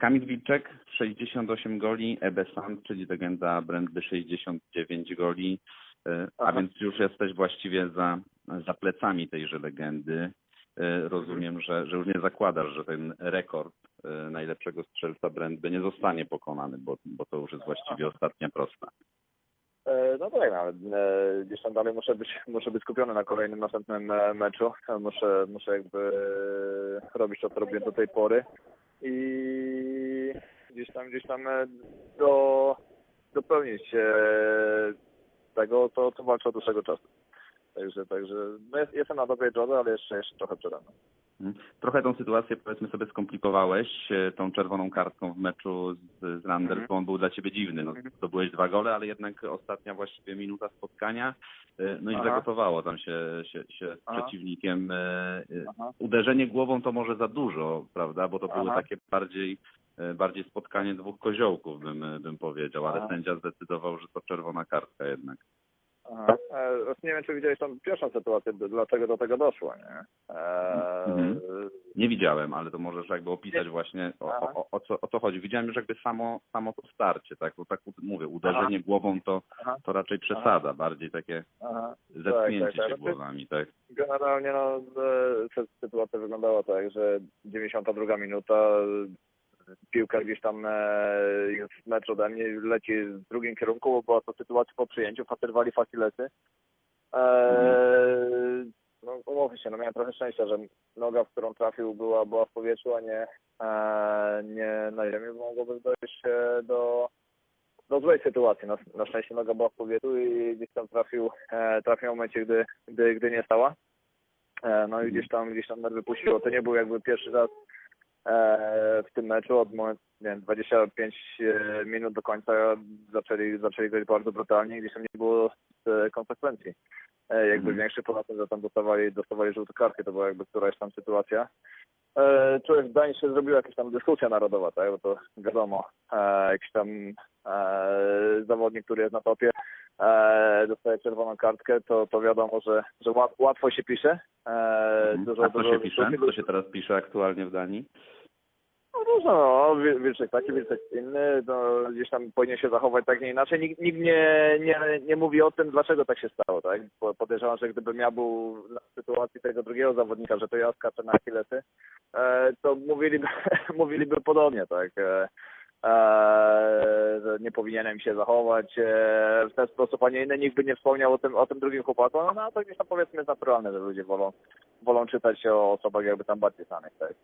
Kamil Wilczek 68 goli, Ebe Sand, czyli legenda Brandby 69 goli, e, a Aha. więc już jesteś właściwie za, za plecami tejże legendy. E, Rozumiem, że, że już nie zakładasz, że ten rekord e, najlepszego strzelca Brandby nie zostanie pokonany, bo, bo to już jest właściwie ostatnia prosta. No tak, ale e, gdzieś tam dalej muszę być, muszę być skupiony na kolejnym następnym meczu. Muszę, muszę jakby robić to, co robiłem do tej pory i gdzieś tam, gdzieś tam e, do, dopełnić tego, co, co walczę od dłuższego czasu. Także, także no jest, jestem na dobrej drodze, ale jeszcze, jeszcze trochę. Mhm. Trochę tą sytuację powiedzmy sobie skomplikowałeś e, tą czerwoną kartką w meczu z, z Randers, Mhm. bo on był dla ciebie dziwny. No, Mhm. zdobyłeś dwa gole, ale jednak ostatnia właściwie minuta spotkania, e, no i Aha. zagotowało tam się, się, się z przeciwnikiem. e, Aha. Uderzenie głową to może za dużo, prawda, bo to było Aha. takie bardziej bardziej spotkanie dwóch koziołków, bym, bym powiedział, ale sędzia zdecydował, że to czerwona kartka jednak. Aha. E, nie wiem, czy widziałeś tą pierwszą sytuację, dlaczego do tego doszło, nie? E, Mhm. Nie widziałem, ale to możesz jakby opisać Nie. właśnie o, Aha. o, o, co, o co chodzi. Widziałem już jakby samo, samo to starcie, tak? Bo tak mówię, uderzenie głową to, Aha. to raczej przesada, bardziej takie Aha. zetknięcie tak, tak. się Znaczy- głowami, tak? Generalnie no, e, sy- sytuacja wyglądała tak, że 92 minuta, piłka gdzieś tam e, jest metr ode mnie, leci w drugim kierunku, bo była to sytuacja po przyjęciu, facerwali facilety. E, no umówmy się, no miałem trochę szczęścia, że noga, w którą trafił była, była w powietrzu, a nie, e, nie na ziemi, bo mogłoby dojść e, do, do złej sytuacji. Na, na szczęście noga była w powietrzu i gdzieś tam trafił, e, trafił w momencie, gdy, gdy, gdy nie stała. E, No i gdzieś tam, gdzieś tam nerwy puściło. To nie był jakby pierwszy raz w tym meczu. Od momentu, nie wiem, 25 e, minut do końca zaczęli, zaczęli grać bardzo brutalnie gdzieś tam nie było e, konsekwencji. E, Jakby Mhm. większy poza tym, że tam dostawali, dostawali żółte kartki, to była jakby któraś tam sytuacja. E, Człowiek w Gdańsku się zrobiła jakaś tam dyskusja narodowa, tak? Bo to wiadomo, e, jakiś tam e, zawodnik, który jest na topie, e, dostaje czerwoną kartkę, to, to wiadomo, że, że łat, łatwo się pisze. E, Mhm. dużo, A co dużo, się pisze? Co się teraz pisze aktualnie w Danii? No różno, no, Wil- Wilczek taki, Wilczek inny, to gdzieś tam powinien się zachować tak nie inaczej. Nikt, nikt nie, nie, nie mówi o tym, dlaczego tak się stało, tak? Podejrzewam, że gdybym ja był w sytuacji tego drugiego zawodnika, że to ja skaczę na Achillesy, e, to mówiliby, mówiliby podobnie, tak? E, e, że nie powinienem się zachować w ten sposób, a nie inny. Nikt by nie wspomniał o tym, o tym drugim chłopaku, no, no to gdzieś tam powiedzmy jest naturalne, że ludzie wolą, wolą czytać o osobach jakby tam bardziej znanych, tak?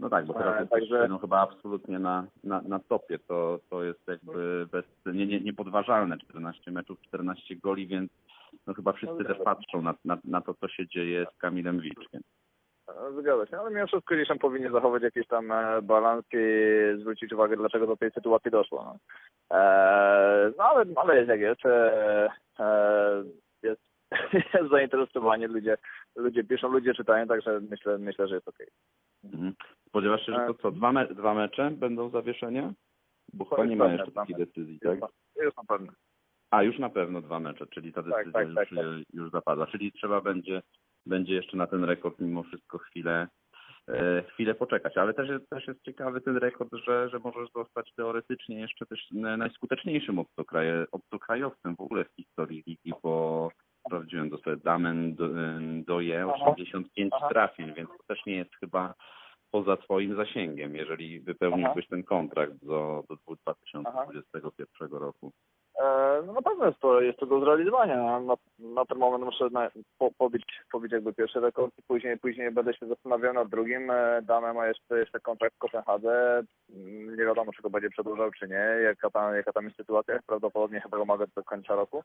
No tak, bo teraz E, także- no, chyba absolutnie na, na, na topie. To, to jest jakby bez, nie, nie, niepodważalne. 14 meczów, 14 goli, więc no chyba wszyscy też patrzą na, na, na to, co się dzieje z Kamilem Wilczkiem. No, Zgadza się, ale mimo wszystko gdzieś tam powinien zachować jakiś tam e, balans i zwrócić uwagę, dlaczego do tej sytuacji doszło. No, e, no ale, ale jest jak jest. E, e, jest, jest zainteresowanie, ludzie, ludzie piszą, ludzie czytają, także myślę, myślę że jest okej. Mhm. Spodziewasz się, że to co, dwa, me, dwa mecze będą zawieszenia? Bo chyba nie ma jeszcze takiej decyzji, tak? Jest, na- pewno. A, już na pewno dwa mecze, czyli ta Tak, decyzja tak, już, tak, tak. już zapadła. Czyli trzeba będzie, będzie jeszcze na ten rekord mimo wszystko chwilę, e, chwilę poczekać. Ale też jest, też jest ciekawy ten rekord, że, że możesz zostać teoretycznie jeszcze też najskuteczniejszym obcokraje, obcokrajowcem w ogóle w historii ligi, bo sprawdziłem to sobie Damen e, Doje Aha. 85 Aha. trafień, więc to też nie jest chyba poza twoim zasięgiem, jeżeli wypełniłbyś ten kontrakt do, do 2021 roku. E, No na pewno jest to, jest to do zrealizowania. Na, na, ten moment muszę na, po, pobić, pobić jakby pierwszy rekord i później, później będę się zastanawiał nad drugim. E, Dane ma jeszcze, jeszcze kontrakt w Kopenhadze. Mm, Nie wiadomo, czy go będzie przedłużał, czy nie. Jaka tam, jaka tam jest sytuacja. Prawdopodobnie chyba go ma do końca roku.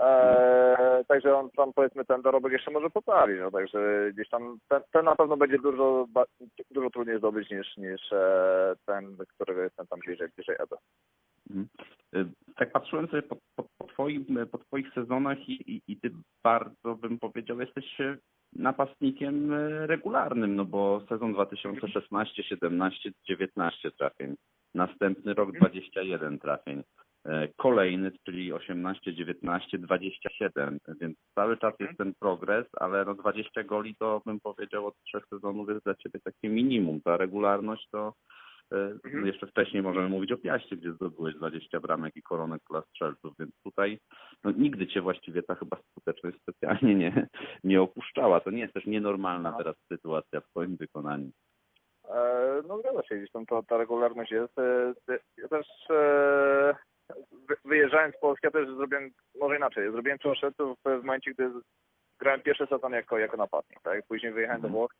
E, także on tam powiedzmy ten dorobek jeszcze może poprawić, no także gdzieś tam ten, ten na pewno będzie dużo ba- dużo trudniej zdobyć niż, niż e, ten, do którego jestem tam bliżej, bliżej Ebe. Mhm. Y, Tak patrzyłem sobie po, po, po, twoim, po twoich sezonach i, i, i ty bardzo bym powiedział jesteś e, napastnikiem e, regularnym, no bo sezon 2016, 17, 19 trafień. Następny rok 21 trafień. E, Kolejny, czyli 18, 19, 27, więc cały czas jest ten progres, ale no 20 goli to bym powiedział od trzech sezonów jest dla ciebie takie minimum. Ta regularność to E, Mhm. no Jeszcze wcześniej możemy mówić o Piaście, gdzie zdobyłeś 20 bramek i koronek kula strzelców, więc tutaj no, nigdy cię właściwie ta chyba skuteczność specjalnie nie, nie opuszczała. To nie jest też nienormalna Aha. teraz sytuacja w twoim wykonaniu. E, No zgadza się, gdzieś tam ta, ta regularność jest. Ja też wyjeżdżając z Polski, ja też zrobiłem, może inaczej, zrobiłem przeoszczędów w momencie, gdy grałem pierwszy sezon jako, jako napastnik, tak? Później wyjechałem do Mhm. Włoch.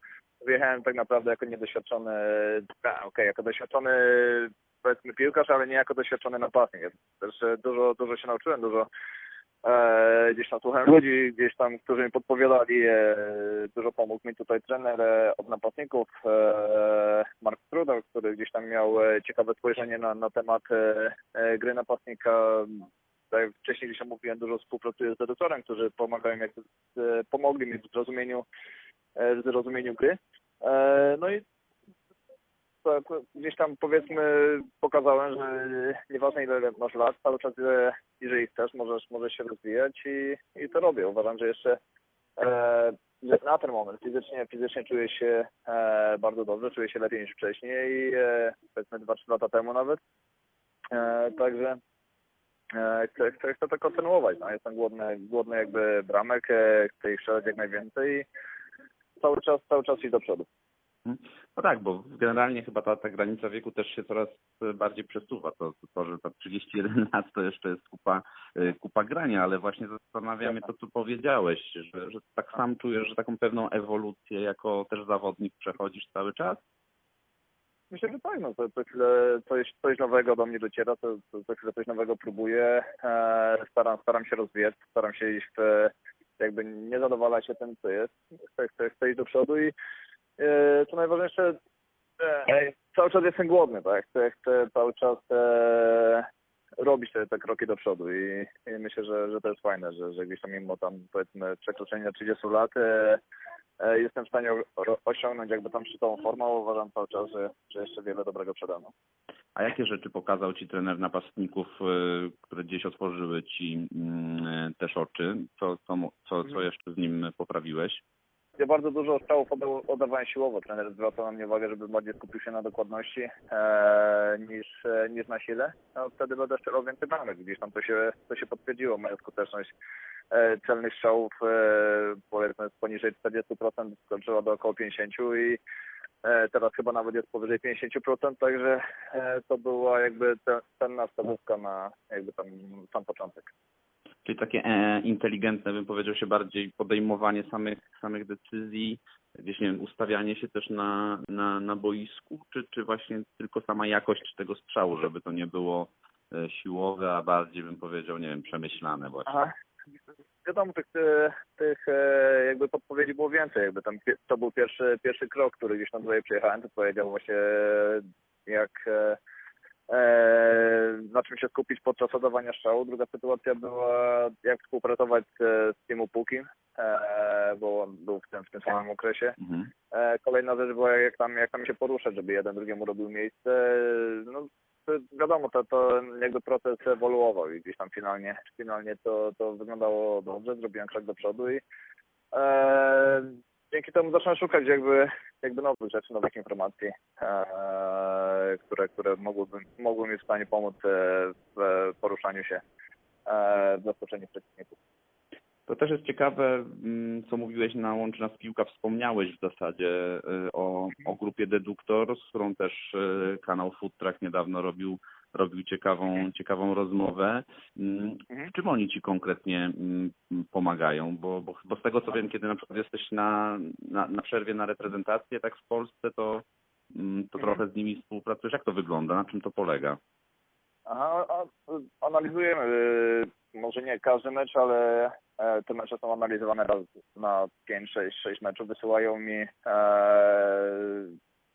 Wyjechałem tak naprawdę jako niedoświadczony, okej, jako doświadczony powiedzmy piłkarz, ale nie jako doświadczony napastnik. Ja też e, dużo, dużo się nauczyłem, dużo e, gdzieś tam słuchałem ludzi, gdzieś tam, którzy mi podpowiadali, e, dużo pomógł mi tutaj trener e, od napastników, Mark Strudel, który gdzieś tam miał ciekawe spojrzenie na, na temat gry napastnika. Tak jak wcześniej gdzieś tam mówiłem, dużo współpracuję z edytorem, którzy pomagają, jak, pomogli mi w zrozumieniu, w zrozumieniu gry. No i gdzieś tam powiedzmy pokazałem, że nieważne ile masz lat, cały czas jeżeli chcesz, możesz, możesz się rozwijać i, i to robię. Uważam, że jeszcze e, na ten moment fizycznie, fizycznie czuję się e, bardzo dobrze, czuję się lepiej niż wcześniej, e, powiedzmy 2-3 lata temu nawet. E, także e, chcę, chcę, chcę to kontynuować. No. Jestem głodny, głodny jakby bramek, e, chcę ich strzelać jak najwięcej i cały czas, cały czas iść do przodu. No tak, bo generalnie chyba ta, ta granica wieku też się coraz e, bardziej przesuwa. To, to, że ta 31 lat to jeszcze jest kupa, e, kupa grania, ale właśnie zastanawia mnie to, co powiedziałeś, że, że tak sam czujesz, że taką pewną ewolucję jako też zawodnik przechodzisz cały czas? Myślę, że tak, no to, to chwilę coś, coś nowego do mnie dociera, to, to, to chwilę coś nowego próbuję, e, staram, staram się rozwijać, staram się iść w, jakby nie zadowalać się tym, co jest, chcę, chcę, chcę iść do przodu i co najważniejsze, e, cały czas jestem głodny, tak, chcę, chcę cały czas e, robić te, te kroki do przodu i, i myślę, że, że to jest fajne, że, że gdzieś tam mimo tam powiedzmy przekroczenia 30 lat e, e, jestem w stanie osiągnąć jakby tam szczytową formę, uważam cały czas, że, że jeszcze wiele dobrego przede mną. A jakie rzeczy pokazał ci trener napastników, e, które gdzieś otworzyły ci mm, e, też oczy? Co, co, co, co jeszcze z nim poprawiłeś? Ja bardzo dużo strzałów odda- oddawałem siłowo. Trener zwracał na mnie uwagę, żeby bardziej skupił się na dokładności e, niż, e, niż na sile. No, wtedy będę strzelał więcej bramek. Gdzieś tam to się, to się potwierdziło. Moja skuteczność e, celnych strzałów e, powiedzmy poniżej 40% skończyła do około 50% i e, teraz chyba nawet jest powyżej 50%, także e, to była jakby te- cenna wskazówka na jakby tam sam początek. Czyli takie e, inteligentne, bym powiedział się bardziej podejmowanie samych, samych decyzji, gdzieś nie wiem, ustawianie się też na, na, na boisku, czy, czy właśnie tylko sama jakość tego strzału, żeby to nie było e, siłowe, a bardziej bym powiedział, nie wiem, przemyślane właśnie. Aha. Wiadomo, tych, e, tych jakby podpowiedzi było więcej. Jakby tam to był pierwszy, pierwszy krok, który gdzieś tam tutaj przyjechałem, to powiedział właśnie jak na czym się skupić podczas oddawania strzału. Druga sytuacja była jak współpracować e, z Timu Pukim, e, bo on był w tym, w tym samym okresie. Mhm. E, Kolejna rzecz była jak tam, jak tam się poruszać, żeby jeden drugiemu robił miejsce. No, wiadomo, to, to jakby proces ewoluował i gdzieś tam finalnie, finalnie to, to wyglądało dobrze, zrobiłem krok do przodu i e, dzięki temu zacząłem szukać jakby, jakby nowych rzeczy, nowych informacji, e, które, które mogłyby, mogły mi w stanie pomóc e, w poruszaniu się e, w zaskoczeniu przeciwników. To też jest ciekawe, mm, co mówiłeś na Łączy Nas Piłka, wspomniałeś w zasadzie y, o, o grupie Deduktor, z którą też y, kanał Food Truck niedawno robił, robił ciekawą, ciekawą rozmowę. Mm, Mhm. W czym oni ci konkretnie mm, pomagają? Bo, bo, bo z tego co wiem, kiedy na przykład jesteś na, na, na przerwie na reprezentację, tak w Polsce, to, mm, to Mhm. trochę z nimi współpracujesz. Jak to wygląda? Na czym to polega? Aha, a, analizujemy, y, może nie każdy mecz, ale e, te mecze są analizowane raz na 5, 6, 6 meczów. Wysyłają mi e,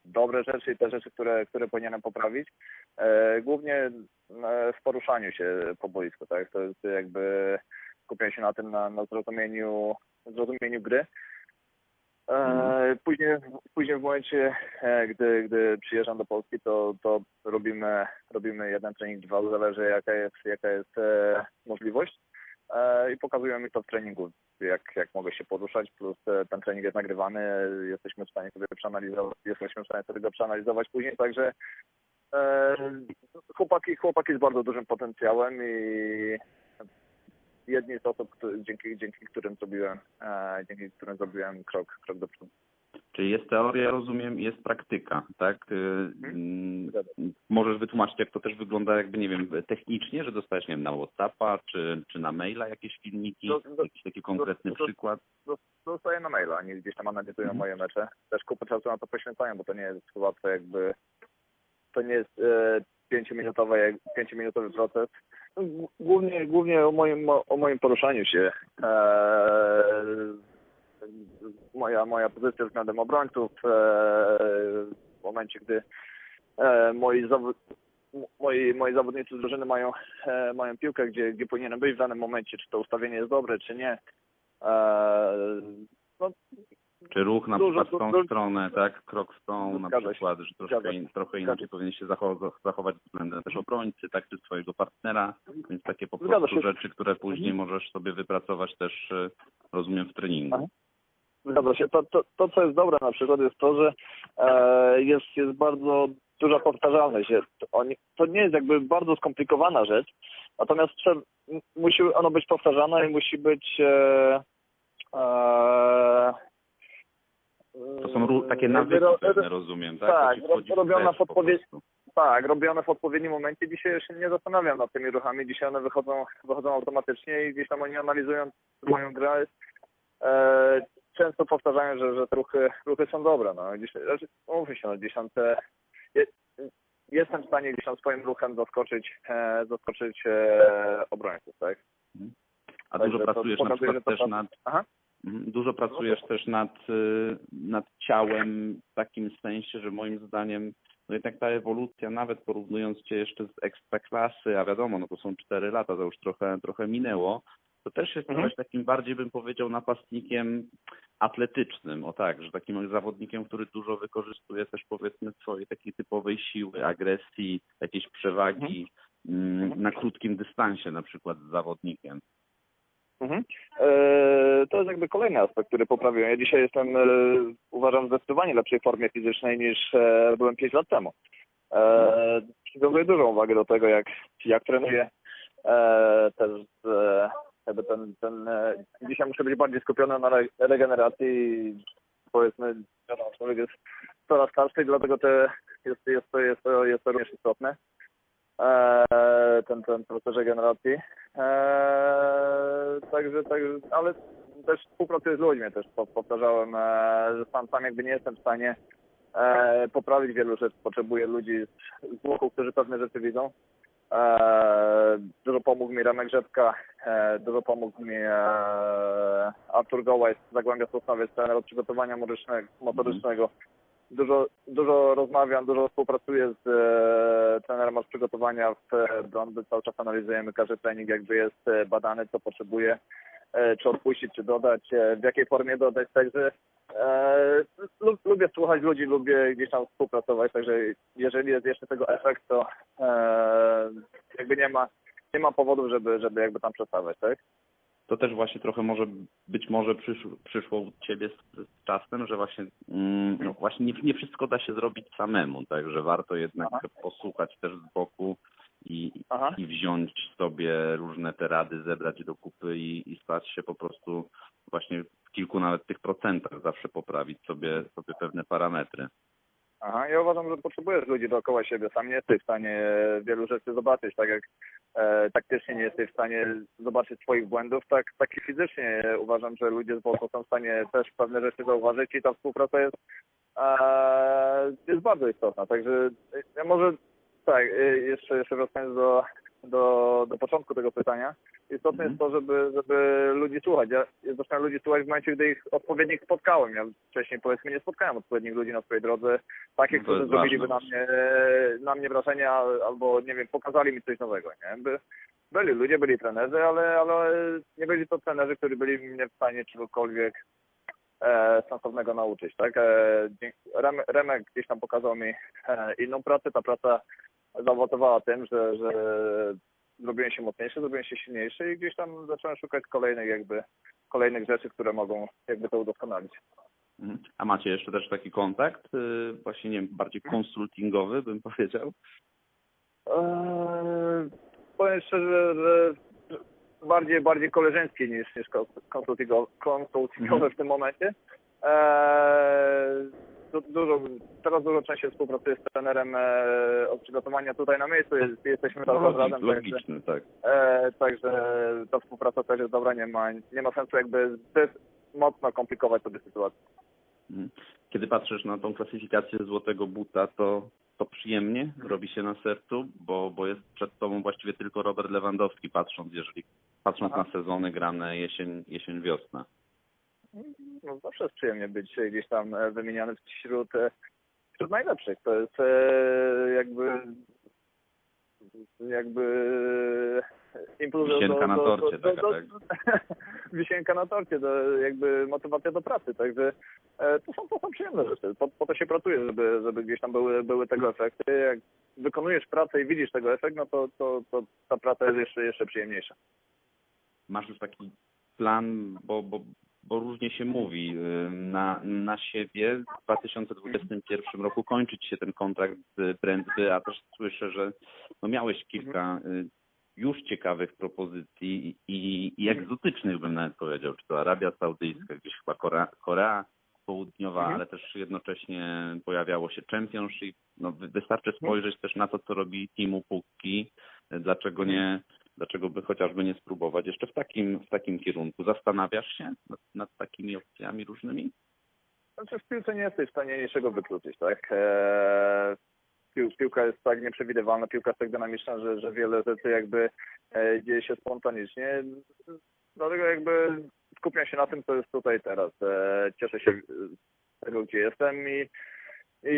dobre rzeczy i te rzeczy, które, które powinienem poprawić. E, głównie e, w poruszaniu się po boisku, tak? To jest jakby skupiam się na tym, na, na zrozumieniu, zrozumieniu gry. E, Później, później w momencie, gdy, gdy przyjeżdżam do Polski, to, to robimy, robimy jeden trening, dwa, zależy jaka jest, jaka jest możliwość. I pokazują mi to w treningu, jak, jak mogę się poruszać, plus e, ten trening jest nagrywany, jesteśmy w stanie sobie przeanalizować, jesteśmy w stanie sobie go przeanalizować później, także E, chłopaki, chłopaki z bardzo dużym potencjałem i jedni z osób, dzięki, dzięki którym zrobiłem, e, dzięki którym zrobiłem krok, krok do przodu. Czyli jest teoria, rozumiem, i jest praktyka, tak? Y, mm, Zgadza Możesz wytłumaczyć, jak to też wygląda, jakby, nie wiem, technicznie, że dostajesz, nie wiem, na Whatsappa, czy, czy na maila jakieś filmiki, Do- do- jakiś taki konkretny do- przykład? Dostaję na maila, oni gdzieś tam analizują Mhm. moje mecze. Też kupę czasu na to poświęcają, bo to nie jest łatwe jakby, to nie jest e, pięciominutowy, jak- pięciominutowy proces. Głównie, głównie o moim, o moim poruszaniu się. E, moja, moja pozycja względem obrońców e, w momencie, gdy e, moi, zawod, moi, moi zawodnicy z drużyny mają, e, mają piłkę, gdzie, gdzie powinienem być w danym momencie, czy to ustawienie jest dobre, czy nie. No, Czy ruch na Dużo, przykład w tą stronę, tak? Krok w tą na przykład, że troszkę, in, trochę inaczej powinien się zachować, zachować względem też obrońcy, tak? Czy swojego partnera, więc takie po prostu rzeczy, które później możesz sobie wypracować też, rozumiem, w treningu. Zgadza się. To, to, to, co jest dobre na przykład, jest to, że e, jest, jest bardzo duża powtarzalność. Jest, oni, to nie jest jakby bardzo skomplikowana rzecz, natomiast m- musi ono być powtarzane i musi być e, e, To są takie jakby nawyki pewne, rozumiem, tak? tak, krew w po. Tak, robione w odpowiednim momencie. Dzisiaj się nie zastanawiam nad tymi ruchami. Dzisiaj one wychodzą, wychodzą automatycznie i gdzieś tam oni analizując moją grę e, często powtarzają, że, że te ruchy, ruchy są dobre. No. Znaczy, mówmy się, no, gdzieś tam te, je, jestem w stanie gdzieś tam swoim ruchem zaskoczyć, e, zaskoczyć e, obrońców, tak? A Także dużo pracujesz na przykład też nad Aha. Mhm. Dużo pracujesz też nad, y, nad ciałem w takim sensie, że moim zdaniem no jednak ta ewolucja, nawet porównując cię jeszcze z ekstraklasy, a wiadomo, no to są cztery lata, to już trochę, trochę minęło, to też jest Mhm. takim bardziej bym powiedział napastnikiem atletycznym, o tak, że takim zawodnikiem, który dużo wykorzystuje też powiedzmy swojej takiej typowej siły, agresji, jakiejś przewagi mm, na krótkim dystansie na przykład z zawodnikiem. Mhm. E, to jest jakby kolejny aspekt, który poprawiłem. Ja dzisiaj jestem, e, uważam, w zdecydowanie lepszej formie fizycznej niż e, byłem 5 lat temu. E, przywiązuję dużą uwagę do tego, jak, jak trenuję. E, też e, jakby ten, ten, e, dzisiaj muszę być bardziej skupiony na re, regeneracji i powiedzmy, wiadomo, człowiek jest coraz starszy, dlatego te, jest, jest, to, jest, to, jest to również istotne e, ten, ten proces regeneracji. E, także, także, ale też współpracuję z ludźmi, też po- powtarzałem, że sam, sam jakby nie jestem w stanie poprawić wielu rzeczy. Potrzebuję ludzi z, z boku, którzy pewne rzeczy widzą. E, dużo pomógł mi Remek Rzepka, e, dużo pomógł mi e, Artur Gołaj z Zagłębia Sosnowiec, trener od przygotowania motorycznego, motorycznego. Dużo, dużo rozmawiam, dużo współpracuję z trenerem od przygotowania w e, Brązy. Cały czas analizujemy każdy trening, jakby jest badany, co potrzebuje, czy odpuścić, czy dodać, e, w jakiej formie dodać. Także e, lub, lubię słuchać ludzi, lubię gdzieś tam współpracować, także jeżeli jest jeszcze tego efekt, to e, jakby nie ma, nie ma powodów, żeby, żeby jakby tam przestawać, tak? to też właśnie trochę może być może przyszło, przyszło u ciebie z, z czasem, że właśnie mm, no właśnie nie, nie wszystko da się zrobić samemu, także warto jednak Aha. posłuchać też z boku i, Aha. i wziąć sobie różne te rady, zebrać do kupy i, i się po prostu właśnie w kilku nawet tych procentach zawsze poprawić sobie, sobie pewne parametry. Aha, ja uważam, że potrzebujesz ludzi dookoła siebie. Sam nie jesteś w stanie wielu rzeczy zobaczyć, tak jak e, taktycznie nie jesteś w stanie zobaczyć swoich błędów, tak, tak i fizycznie uważam, że ludzie z boku są w stanie też pewne rzeczy zauważyć i ta współpraca jest, e, jest bardzo istotna. Także ja może tak, e, jeszcze, jeszcze wracając do, do, do początku tego pytania. Istotne Mhm. jest to, żeby, żeby ludzi słuchać. Ja, zacząłem ludzi słuchać w momencie, gdy ich odpowiednich spotkałem. Ja wcześniej powiedzmy nie spotkałem odpowiednich ludzi na swojej drodze, takich, No którzy zrobiliby na mnie, na mnie wrażenie al- albo nie wiem, pokazali mi coś nowego. Nie? By, byli ludzie, byli trenerzy, ale, ale nie byli to trenerzy, którzy byli mnie w stanie czegokolwiek e, sensownego nauczyć. Tak? E, Remek gdzieś tam pokazał mi e, inną pracę. Ta praca zaowocowała tym, że, że zrobiłem się mocniejszy, zrobiłem się silniejszy i gdzieś tam zacząłem szukać kolejnych jakby kolejnych rzeczy, które mogą jakby to udoskonalić. Mhm. A macie jeszcze też taki kontakt, y, właśnie nie wiem, bardziej konsultingowy bym powiedział? Eee, powiem szczerze, że bardziej, bardziej koleżeński niż, niż konsultingowy, konsultingowy w tym momencie. Eee, du- dużo, teraz dużo częściej współpracuję z trenerem e, od przygotowania tutaj na miejscu. Jest, jesteśmy czas Logik- razem, także, logiczny, tak. e, także ta współpraca też jest dobra. Nie ma, nie ma sensu jakby zbyt mocno komplikować sobie sytuację. Mhm. Kiedy patrzysz na tą klasyfikację złotego buta, to, to przyjemnie robi się na sercu, bo, bo jest przed tobą właściwie tylko Robert Lewandowski, patrząc, jeżeli patrząc Aha. na sezony grane jesień, jesień wiosna. No, zawsze jest przyjemnie być gdzieś tam e, wymieniany wśród, e, wśród najlepszych. To jest e, jakby jakby impuls do- Wisienka na do- do- torcie do- taka, do- tak? Wisienka na torcie, do, jakby motywacja do pracy, także to są, to są przyjemne rzeczy. Po, po to się pracuje, żeby, żeby gdzieś tam były, były tego efekty. Jak wykonujesz pracę i widzisz tego efekt, no to, to, to ta praca jest jeszcze, jeszcze przyjemniejsza. Masz już taki plan, bo, bo, bo różnie się mówi, na, na siebie. W 2021 roku kończyć się ten kontrakt z Brentby, a też słyszę, że no miałeś kilka y, już ciekawych propozycji i, i egzotycznych bym nawet powiedział, czy to Arabia Saudyjska, gdzieś chyba Korea, Korea Południowa, Mhm. ale też jednocześnie pojawiało się Championship. No, wy- wystarczy spojrzeć też na to, co robi Timu Pukki. Dlaczego nie, dlaczego by chociażby nie spróbować jeszcze w takim, w takim kierunku? Zastanawiasz się nad, nad takimi opcjami różnymi? Znaczy w piłce nie jesteś w stanie niczego wykluczyć, tak? Eee, pił, piłka jest tak nieprzewidywalna, piłka jest tak dynamiczna, że, że wiele rzeczy jakby e, dzieje się spontanicznie. Dlatego jakby skupiam się na tym, co jest tutaj teraz. E, cieszę się z tego, gdzie jestem i, i,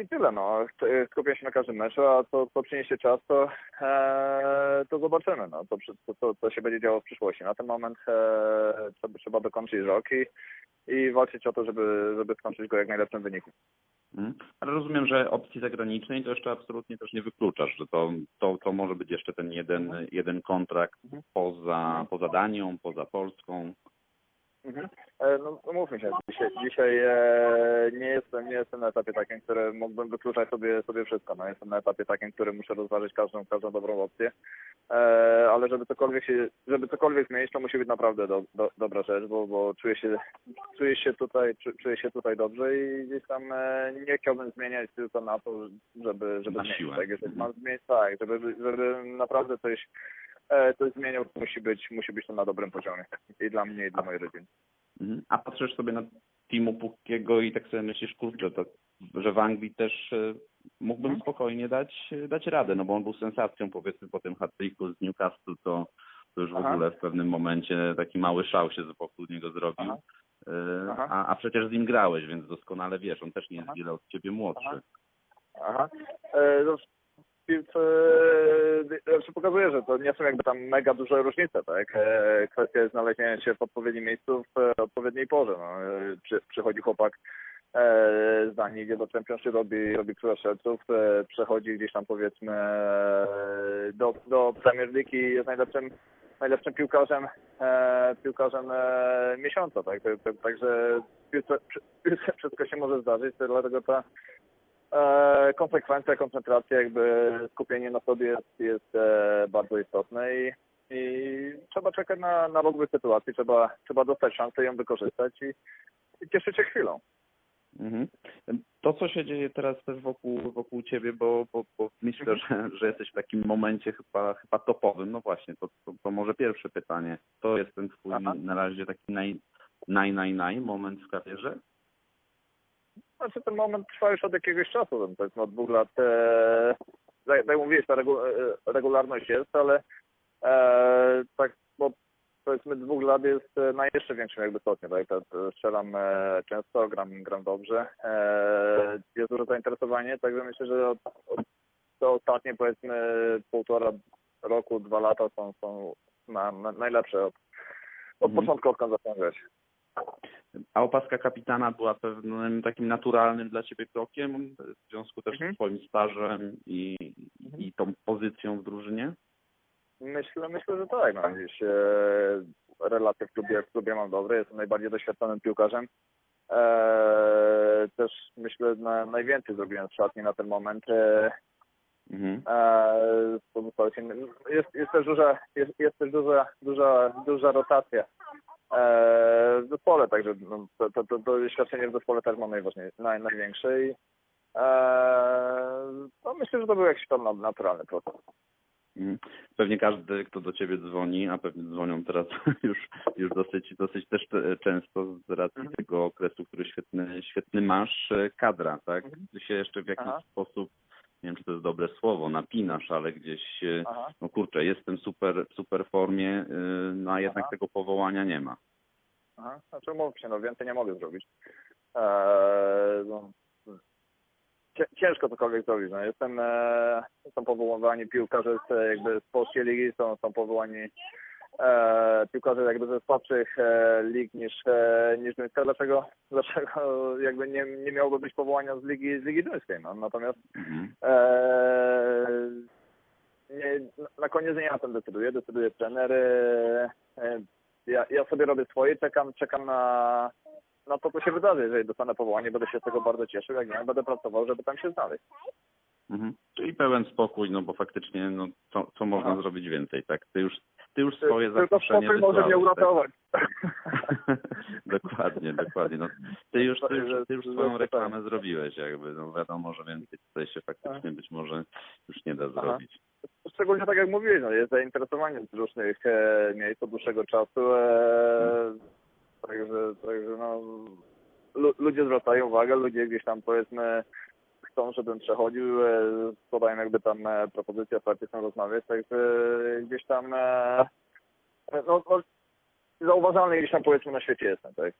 i tyle. No. Skupiam się na każdym meczu, a to, co przyniesie czas, to, e, to zobaczymy. No. To, to, to się będzie działo w przyszłości. Na ten moment e, trzeba, trzeba dokończyć rok i, i walczyć o to, żeby, żeby skończyć go jak najlepszym wyniku. Mhm. Ale rozumiem, że opcji zagranicznej to jeszcze absolutnie też nie wykluczasz, że to, to, to może być jeszcze ten jeden, jeden kontrakt Mhm. poza, poza Danią, poza Polską. Mhm. E, No, no mówmy się, dzisiaj, dzisiaj e, nie jestem nie jestem na etapie takim, który mógłbym wykluczać sobie sobie wszystko. No, jestem na etapie takim, który muszę rozważyć każdą każdą dobrą opcję. E, ale żeby cokolwiek się, żeby cokolwiek zmienić, to musi być naprawdę do, do, dobra rzecz, bo, bo czuję się czuję się tutaj czu, czuję się tutaj dobrze i gdzieś tam e, nie chciałbym zmieniać tylko na to, żeby żeby Na zmienić. siłę. Tak, jeżeli Mhm. tak, żeby żeby naprawdę coś coś zmieniał, to musi być musi być to na dobrym poziomie. I dla mnie, i dla mojej rodziny. Mhm. A patrzysz sobie na Timu Pukkiego i tak sobie myślisz, kurczę, to, że w Anglii też e, mógłbym spokojnie dać, dać radę, no bo on był sensacją powiedzmy po tym hat z Newcastle, to, to już w Aha. ogóle w pewnym momencie taki mały szał się wokół niego zrobił. Aha. E, Aha. A, a przecież z nim grałeś, więc doskonale wiesz, on też nie jest wiele od ciebie młodszy. Aha. Aha. E, e, znaczy pokazuje, że to nie są jakby tam mega duże różnice, tak? E, kwestia jest znalezienia się w odpowiednim miejscu w e, odpowiedniej porze. No. Przy, przychodzi chłopak z Danii, idzie do Championship, robi, robi króla strzelców, e, przechodzi gdzieś tam powiedzmy do, do Premier League i jest najlepszym najlepszym piłkarzem piłkarzem miesiąca, tak? Także wszystko się może zdarzyć, dlatego ta e, konsekwencja, koncentracja, jakby skupienie na sobie jest, jest e, bardzo istotne i, i trzeba czekać na, na rozwój sytuacji, trzeba, trzeba dostać szansę ją wykorzystać i, i cieszyć się chwilą. Mhm. To, co się dzieje teraz też wokół, wokół ciebie, bo, bo, bo myślę, że, że jesteś w takim momencie chyba, chyba topowym. No właśnie, to, to, to może pierwsze pytanie. To jest ten twój Aha. na razie taki naj, naj, naj, naj moment w karierze? Znaczy ten moment trwa już od jakiegoś czasu, tam powiedzmy od dwóch lat. E, tak tak jak mówiłeś, ta regu, e, regularność jest, ale e, tak od powiedzmy dwóch lat jest e, na jeszcze większym jakby stopniu. Tak? To, to strzelam e, często, gram, gram dobrze. E, jest duże zainteresowanie, także myślę, że od, od, to ostatnie powiedzmy półtora roku, dwa lata są, są na, na, najlepsze od, od Mhm. początku, odkąd zacząłem grać. A opaska kapitana była pewnym takim naturalnym dla ciebie krokiem w związku też Mhm. z twoim stażem i, Mhm. i tą pozycją w drużynie? Myślę, myślę, że tak. No, gdzieś, e, relacje w klubie, w klubie mam dobre, jestem najbardziej doświadczonym piłkarzem. Eee, też myślę, na, najwięcej zrobiłem w szatni na ten moment. Eee, Mhm. z innych. jest, jest też duża, jest, jest też duża, duża, duża rotacja w zespole, także no, to, to, to, to doświadczenie w zespole też mam najważniejsze, naj, największe i eee, no myślę, że to był jakiś tam naturalny proces. Mhm. Pewnie każdy, kto do ciebie dzwoni, a pewnie dzwonią teraz już, już dosyć, dosyć też te- często z racji Mhm. tego okresu, który świetny, świetny masz, e, kadra, tak? Mhm. Ty się jeszcze w jakiś Aha. sposób, nie wiem czy to jest dobre słowo, napinasz, ale gdzieś, e, Aha. no kurczę, jestem super, super formie, e, no a jednak Aha. tego powołania nie ma. Aha, znaczy umówmy się, no więcej nie mogę zrobić. Eee, no, ciężko cokolwiek zrobić. No. Jestem, e, są powołani piłkarze z, e, jakby z polskiej ligi, są, są powołani e, piłkarze jakby ze słabszych e, lig niż, e, niż Duńska. Dlaczego, dlaczego jakby nie, nie miałoby być powołania z ligi, z ligi duńskiej? No. Natomiast Mhm. Eee, nie, na koniec nie ja tym decyduję, decyduje trener. Eee, ja, ja sobie robię swoje, czekam, czekam na, na to, co się wydarzy. Jeżeli dostanę powołanie, będę się z tego bardzo cieszył, jak nie, będę pracował, żeby tam się znaleźć. Mhm. Czyli pełen spokój, no bo faktycznie, no co, co można Aha. zrobić więcej, tak? Ty już, ty już swoje zaproszenie spokój może mnie wysłałeś, tak? uratować. dokładnie, dokładnie. No, ty, już, ty, już, ty już swoją reklamę zrobiłeś jakby. No wiadomo, że więcej tutaj się faktycznie być może już nie da zrobić. Szczególnie tak jak mówiłeś, no, jest zainteresowanie z różnych e, miejsc od dłuższego czasu. E, także, także no, lu, ludzie zwracają uwagę, ludzie gdzieś tam powiedzmy chcą, żebym przechodził, e, podają jakby tam e, propozycje, oferty chcą rozmawiać, także gdzieś tam e, no, no, zauważalny gdzieś tam powiedzmy na świecie jestem, tak?